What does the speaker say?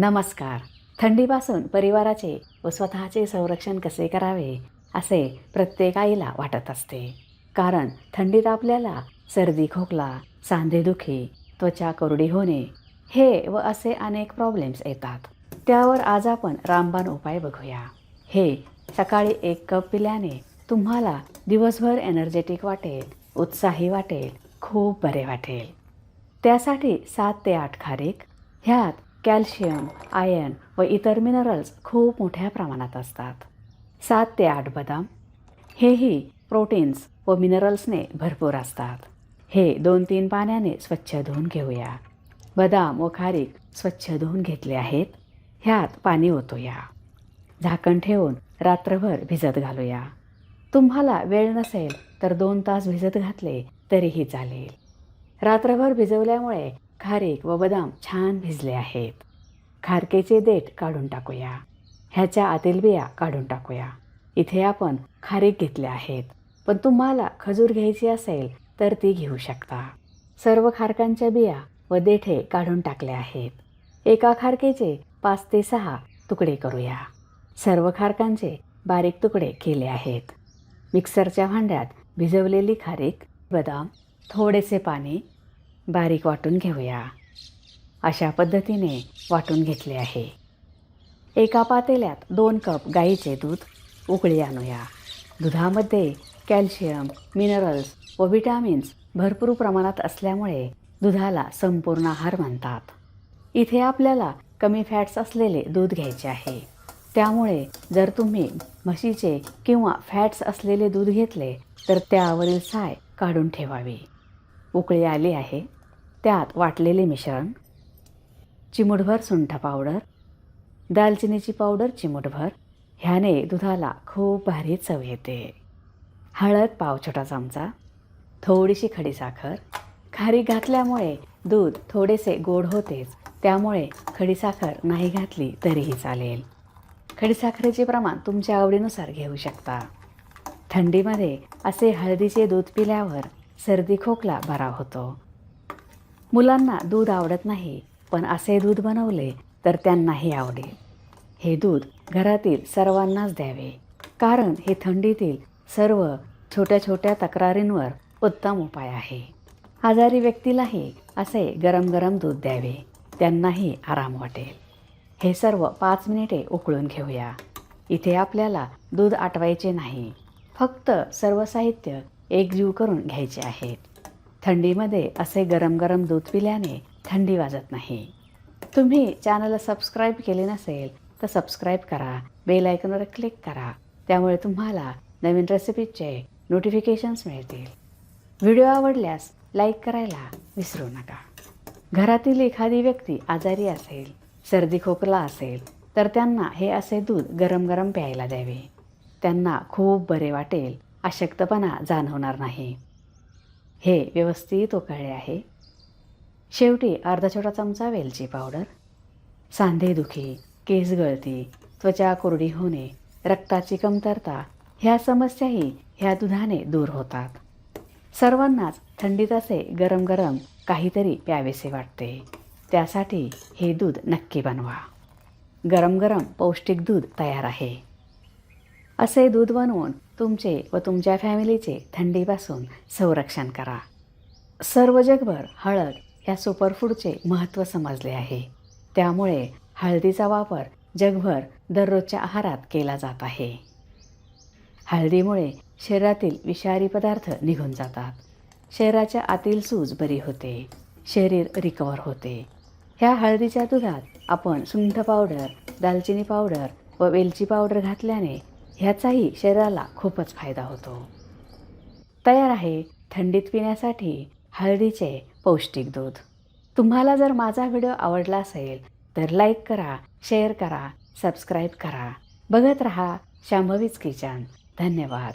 नमस्कार. थंडीपासून परिवाराचे व स्वतःचे संरक्षण कसे करावे असे प्रत्येक आईला वाटत असते. कारण थंडीत आपल्याला सर्दी खोकला सांधेदुखी त्वचा कोरडी होणे हे व असे अनेक प्रॉब्लेम्स येतात. त्यावर आज आपण रामबाण उपाय बघूया. हे सकाळी एक कप पिल्याने तुम्हाला दिवसभर एनर्जेटिक वाटेल उत्साही वाटेल खूप बरे वाटेल. त्यासाठी सात ते आठ खारीक ह्यात कॅल्शियम आयर्न व इतर मिनरल्स खूप मोठ्या प्रमाणात असतात. सात ते आठ बदाम हेही प्रोटीन्स व मिनरल्सने भरपूर असतात. हे दोन तीन पाण्याने स्वच्छ धुवून घेऊया. बदाम व खारीक स्वच्छ धुवून घेतले आहेत. ह्यात पाणी ओतूया. झाकण ठेवून रात्रभर भिजत घालूया. तुम्हाला वेळ नसेल तर दोन तास भिजत घातले तरीही चालेल. रात्रभर भिजवल्यामुळे खारीक व बदाम छान भिजले आहेत. खारकेचे देठ काढून टाकूया. ह्याच्या आतील बिया काढून टाकूया. इथे आपण खारीक घेतले आहेत. पण तुम्हाला खजूर घ्यायची असेल तर ती घेऊ शकता. सर्व खारकांच्या बिया व देठे काढून टाकले आहेत. एका खारकेचे पाच ते सहा तुकडे करूया. सर्व खारकांचे बारीक तुकडे केले आहेत. मिक्सरच्या भांड्यात भिजवलेली खारीक बदाम थोडेसे पाणी बारीक वाटून घेऊया. अशा पद्धतीने वाटून घेतले आहे. एका पातेल्यात दोन कप गाईचे दूध उकळी आणूया. दुधामध्ये कॅल्शियम मिनरल्स व विटॅमिन्स भरपूर प्रमाणात असल्यामुळे दुधाला संपूर्ण आहार म्हणतात. इथे आपल्याला कमी फॅट्स असलेले दूध घ्यायचे आहे. त्यामुळे जर तुम्ही म्हशीचे किंवा फॅट्स असलेले दूध घेतले तर त्यावरील साय काढून ठेवावी. उकळी आली आहे. त्यात वाटलेले मिश्रण चिमूटभर सुंठ पावडर दालचिनीची पावडर चिमूटभर ह्याने दुधाला खूप भारी चव येते. हळद पाव छोटा चमचा थोडीशी खडीसाखर खारी घातल्यामुळे दूध थोडेसे गोड होतेच त्यामुळे खडीसाखर नाही घातली तरीही चालेल. खडीसाखरेचे प्रमाण तुमच्या आवडीनुसार घेऊ शकता. थंडीमध्ये असे हळदीचे दूध पिल्यावर सर्दी खोकला बरा होतो. मुलांना दूध आवडत नाही पण असे दूध बनवले तर त्यांनाही आवडेल. हे दूध घरातील सर्वांनाच द्यावे कारण हे थंडीतील सर्व छोट्या छोट्या तक्रारींवर उत्तम उपाय आहे. आजारी व्यक्तीलाही असे गरम गरम दूध द्यावे त्यांनाही आराम वाटेल. हे सर्व पाच मिनिटे उकळून घेऊया. इथे आपल्याला दूध आटवायचे नाही फक्त सर्व साहित्य एकजीव करून घ्यायचे आहेत. थंडीमध्ये असे गरम गरम दूध पिल्याने थंडी वाजत नाही. तुम्ही चॅनलला सबस्क्राईब केले नसेल तर सबस्क्राईब करा बेल आयकॉनवर क्लिक करा. त्यामुळे तुम्हाला नवीन रेसिपीचे नोटिफिकेशन्स मिळतील. व्हिडिओ आवडल्यास लाईक करायला विसरू नका. घरातील एखादी व्यक्ती आजारी असेल सर्दी खोकला असेल तर त्यांना हे असे दूध गरम गरम प्यायला द्यावे. त्यांना खूप बरे वाटेल अशक्तपणा जाणवणार नाही. हे व्यवस्थित उकळले आहे. शेवटी अर्धा छोटा चमचा वेलची पावडर सांधेदुखी केस गळती त्वचा कोरडी होणे रक्ताची कमतरता ह्या समस्याही ह्या दुधाने दूर होतात. सर्वांनाच थंडीत असे गरम गरम काहीतरी प्यावेसे वाटते. त्यासाठी हे दूध नक्की बनवा. गरम गरम पौष्टिक दूध तयार आहे. असे दूध बनवून तुमचे व तुमच्या फॅमिलीचे थंडीपासून संरक्षण करा. सर्व जगभर हळद या सुपरफूडचे महत्त्व समजले आहे. त्यामुळे हळदीचा वापर जगभर दररोजच्या आहारात केला जात आहे. हळदीमुळे शरीरातील विषारी पदार्थ निघून जातात. शरीराच्या आतील सूज बरी होते. शरीर रिकवर होते. ह्या हळदीच्या दुधात आपण सुंठ पावडर दालचिनी पावडर व वेलची पावडर घातल्याने ह्याचाही शरीराला खूपच फायदा होतो. तयार आहे थंडीत पिण्यासाठी हळदीचे पौष्टिक दूध. तुम्हाला जर माझा व्हिडिओ आवडला असेल तर लाईक करा शेअर करा सबस्क्राईब करा. बघत रहा शांभवीच किचन. धन्यवाद.